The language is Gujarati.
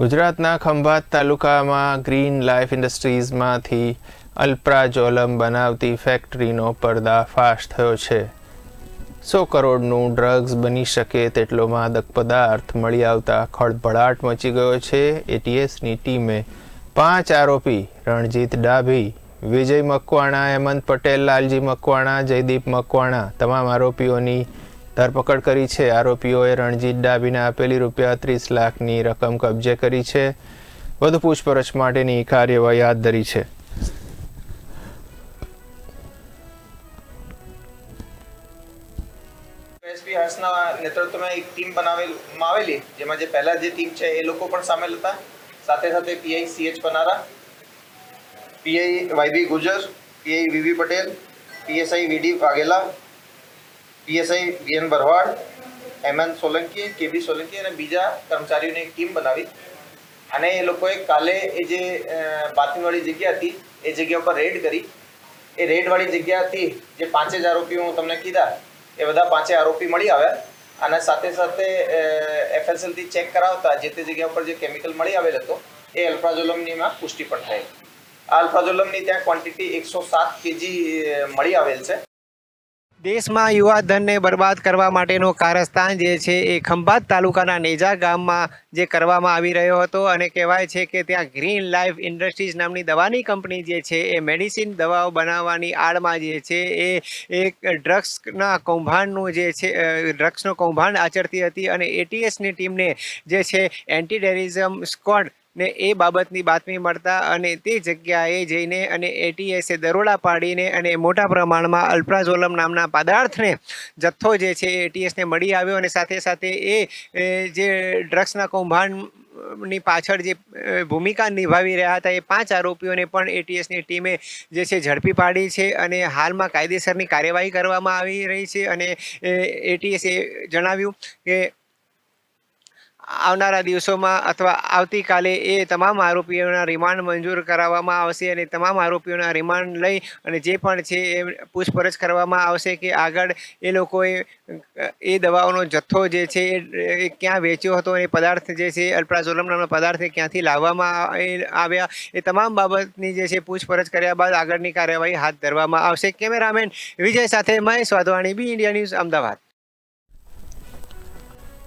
ગુજરાતના ખંભાત તાલુકામાં ગ્રીન લાઈફ ઇન્ડસ્ટ્રીઝમાંથી અલ્પ્રાજોલમ બનાવતી ફેક્ટરીનો પર્દાફાશ થયો છે. સો કરોડનું ડ્રગ્સ બની શકે તેટલો માદક પદાર્થ મળી આવતા ખળભળાટ મચી ગયો છે. એટીએસની ટીમે પાંચ આરોપી, રણજીત ડાભી, વિજય મકવાણા, હેમંત પટેલ, લાલજી મકવાણા, જયદીપ મકવાણા, તમામ આરોપીઓની ધરપકડ કરી છે. આરોપીઓએ રણજીત ડાબીને આપેલી રૂપિયા ત્રીસ લાખની રકમ કબજે કરી છે. વધુ પૂછપરછ માટેની કાર્યવાહી હાથ ધરી છે. એસપી હર્ષના નેતૃત્વમાં એક ટીમ બનાવેલમાં આવેલી જેમાં જે પહેલા જે ટીમ છે એ લોકો પણ સામેલ હતા. સાથે સાથે PI CH Panara, PI YB Gujar, PI VV Patel, PSI VD Vaghela PSI VN Barvad, MN Solanki, KB Solanki અને બીજા કર્મચારીઓની એક ટીમ બનાવી. અને એ લોકોએ કાલે એ જે બાથરૂમવાળી જગ્યા હતી, એ જગ્યા ઉપર રેડ કરી. એ રેડવાળી જગ્યાથી જે પાંચે જ આરોપીઓ હું તમને કીધા, એ બધા પાંચે આરોપી મળી આવ્યા. અને સાથે સાથે એફએસએલથી ચેક કરાવતા જે તે જગ્યા ઉપર જે કેમિકલ મળી આવેલ હતો, એ અલ્પ્રાઝોલમનીમાં પુષ્ટિ પણ થઈ અલ્પ્રાઝોલમની ત્યાં ક્વોન્ટિટી એકસો સાત કેજી મળી આવેલ છે. દેશમાં યુવાધનને બરબાદ કરવા માટેનો કારસ્તાન જે છે એ ખંભાત તાલુકાના નેજા ગામમાં જે કરવામાં આવી રહ્યો હતો અને કહેવાય છે કે ત્યાં ગ્રીન લાઈફ ઇન્ડસ્ટ્રીઝ નામની દવાની કંપની જે છે એ મેડિસિન દવાઓ બનાવવાની આડમાં જે છે એ એક ડ્રગ્સના કૌભાંડનું જે છે ડ્રગ્સનો કૌભાંડ આચરતી હતી અને એટીએસની ટીમને જે છે એન્ટી ટેરરિઝમ સ્ક્વોડ ને એ બાબતની બાતમી મળતા અને તે જગ્યાએ જઈને અને એટીએસે દરોડા પાડીને અને મોટા પ્રમાણમાં અલ્પ્રાઝોલમ નામના પદાર્થને જથ્થો જે છે એટીએસને મળી આવ્યો અને સાથે સાથે એ જે ડ્રગ્સના કૌભાંડની પાછળ જે ભૂમિકા નિભાવી રહ્યા હતા એ પાંચ આરોપીઓને પણ એટીએસની ટીમે જે છે ઝડપી પાડી છે અને હાલમાં કાયદેસરની કાર્યવાહી કરવામાં આવી રહી છે અને એટીએસે જણાવ્યું કે આવનારા દિવસોમાં અથવા આવતીકાલે એ તમામ આરોપીઓના રિમાન્ડ મંજૂર કરાવવામાં આવશે અને તમામ આરોપીઓના રિમાન્ડ લઈ અને જે પણ છે એ પૂછપરછ કરવામાં આવશે કે આગળ એ લોકોએ એ દવાઓનો જથ્થો જે છે એ ક્યાં વેચ્યો હતો એ પદાર્થ જે છે અલ્પ્રાઝોલમ નામનો પદાર્થ ક્યાંથી લાવવામાં આવે- આવ્યા. એ તમામ બાબતની જે છે પૂછપરછ કર્યા બાદ આગળની કાર્યવાહી હાથ ધરવામાં આવશે. કેમેરામેન વિજય સાથે Mahesh Wadhwani B India news, Ahmedabad.